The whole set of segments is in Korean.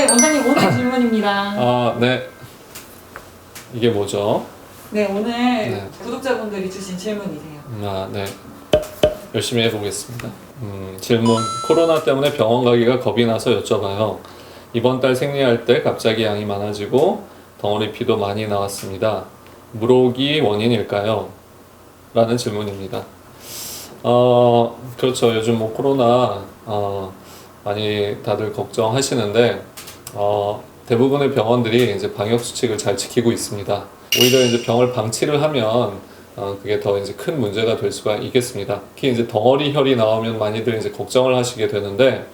네, 원장님 오늘 질문입니다. 아, 네. 이게 뭐죠? 네, 오늘 네. 구독자분들이 주신 질문이세요. 음, 아, 네. 열심히 해보겠습니다. 음, 질문. 코로나 때문에 병원 가기가 겁이 나서 여쭤봐요. 이번 달 생리할 때 갑자기 양이 많아지고 덩어리 피도 많이 나왔습니다. 물혹이 원인일까요? 라는 질문입니다. 어, 그렇죠. 요즘 뭐 코로나, 어, 많이 다들 걱정하시는데, 어, 대부분의 병원들이 이제 방역 수칙을 잘 지키고 있습니다. 오히려 이제 병을 방치를 하면, 어, 그게 더 이제 큰 문제가 될 수가 있겠습니다. 특히 이제 덩어리 혈이 나오면 많이들 이제 걱정을 하시게 되는데,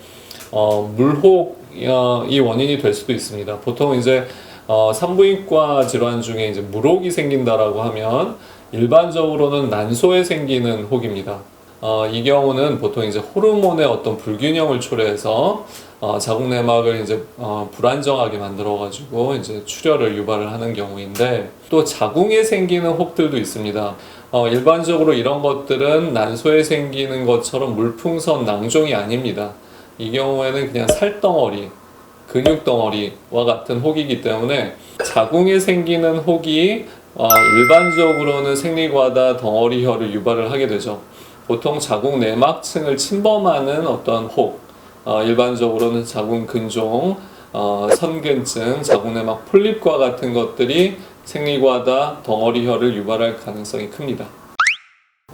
어, 물혹이 원인이 될 수도 있습니다. 보통 이제 어, 산부인과 질환 중에 이제 물혹이 생긴다라고 하면 일반적으로는 난소에 생기는 혹입니다. 어, 이 경우는 보통 이제 호르몬의 어떤 불균형을 초래해서 어, 자궁 내막을 이제 어, 불안정하게 만들어 가지고 이제 출혈을 유발을 하는 경우인데 또 자궁에 생기는 혹들도 있습니다. 어, 일반적으로 이런 것들은 난소에 생기는 것처럼 물풍선 낭종이 아닙니다. 이 경우에는 그냥 살덩어리, 근육덩어리와 같은 혹이기 때문에 자궁에 생기는 혹이 어, 일반적으로는 생리과다 덩어리혈을 유발을 하게 되죠. 보통 자궁 내막층을 침범하는 어떤 혹, 어, 일반적으로는 자궁 근종, 어, 선근증, 자궁 내막 폴립과 같은 것들이 생리과다 덩어리혈을 유발할 가능성이 큽니다.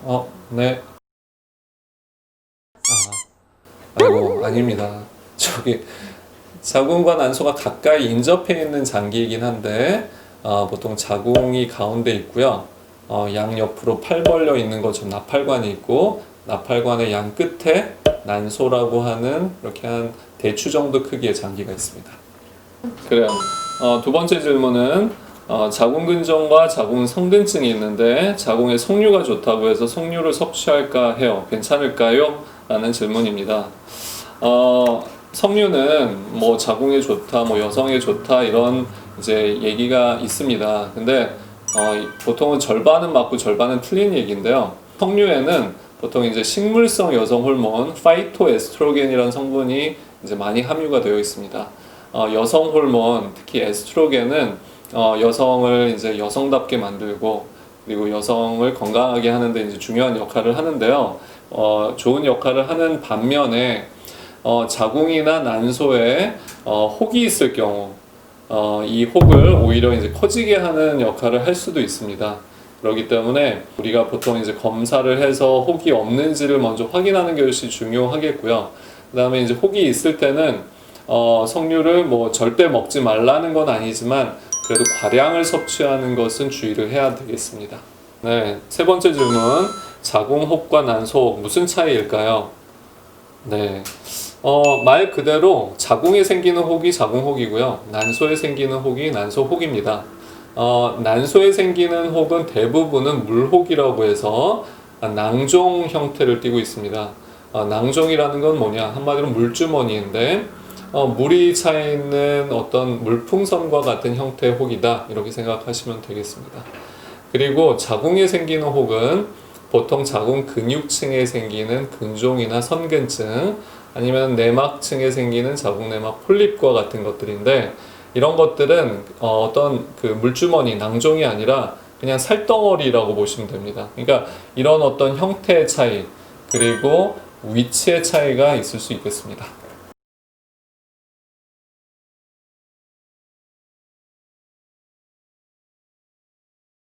어, 네. 아, 아이고, 아닙니다. 저기 자궁과 난소가 가까이 인접해 있는 장기이긴 한데 어, 보통 자궁이 가운데 있고요. 어, 양 옆으로 팔 벌려 있는 것처럼 나팔관이 있고 나팔관의 양 끝에 난소라고 하는 이렇게 한 대추 정도 크기의 장기가 있습니다. 그래요. 어, 두 번째 질문은 어, 자궁 근종과 자궁 성근증이 있는데 자궁에 석류가 좋다고 해서 석류를 섭취할까 해요. 괜찮을까요? 라는 질문입니다. 어, 석류는 뭐 자궁에 좋다, 뭐 여성에 좋다 이런 이제 얘기가 있습니다. 근데 어, 이- 보통은 절반은 맞고 절반은 틀린 얘기인데요. 석류에는 보통 이제 식물성 여성 호르몬 파이토에스트로겐이라는 성분이 이제 많이 함유가 되어 있습니다. 어, 여성 호르몬 특히 에스트로겐은 어, 여성을 이제 여성답게 만들고 그리고 여성을 건강하게 하는데 이제 중요한 역할을 하는데요. 어, 좋은 역할을 하는 반면에 어, 자궁이나 난소에 어, 혹이 있을 경우 어, 이 혹을 오히려 이제 커지게 하는 역할을 할 수도 있습니다. 그렇기 때문에 우리가 보통 이제 검사를 해서 혹이 없는지를 먼저 확인하는 것이 중요하겠고요. 그 다음에 이제 혹이 있을 때는 어, 석류를 뭐 절대 먹지 말라는 건 아니지만 그래도 과량을 섭취하는 것은 주의를 해야 되겠습니다. 네, 세 번째 질문. 자궁혹과 난소혹 무슨 차이일까요? 네. 어, 말 그대로 자궁에 생기는 혹이 자궁혹이고요. 난소에 생기는 혹이 난소혹입니다. 어, 난소에 생기는 혹은 대부분은 물혹이라고 해서 낭종 형태를 띠고 있습니다. 어, 낭종이라는 건 뭐냐? 한마디로 물주머니인데 어, 물이 차 있는 어떤 물풍선과 같은 형태의 혹이다. 이렇게 생각하시면 되겠습니다. 그리고 자궁에 생기는 혹은 보통 자궁 근육층에 생기는 근종이나 선근증 아니면 내막층에 생기는 자궁 내막 폴립과 같은 것들인데 이런 것들은 어, 어떤 그 물주머니 낭종이 아니라 그냥 살덩어리라고 보시면 됩니다. 그러니까 이런 어떤 형태의 차이 그리고 위치의 차이가 있을 수 있겠습니다.